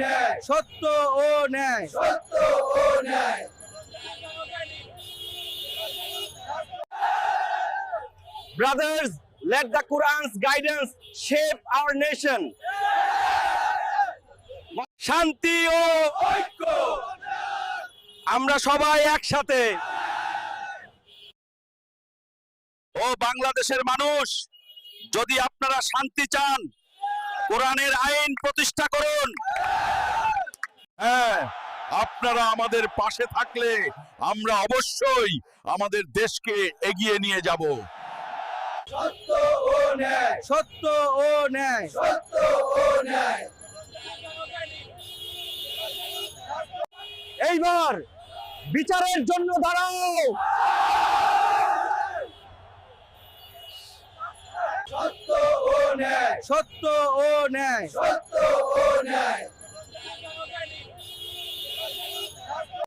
ন্যায়। সত্য ও ন্যায়। সত্য ও ন্যায়। Brothers, let the Quran's guidance shape our nation. শান্তি ও ঐক্য। আমরা সবাই একসাথে। ও বাংলাদেশের মানুষ যদি আপনারা শান্তি চান কোরআনের আইন প্রতিষ্ঠা করুন। আপনারা আমাদের পাশে থাকলে আমরা অবশ্যই আমাদের দেশকে এগিয়ে নিয়ে যাব। সত্য ও ন্যায়। সত্য ও ন্যায়। সত্য ও ন্যায়। এইবার বিচারের জন্য দাঁড়াও। সত্য ও ন্যায়। সত্য ও ন্যায়। সত্য ও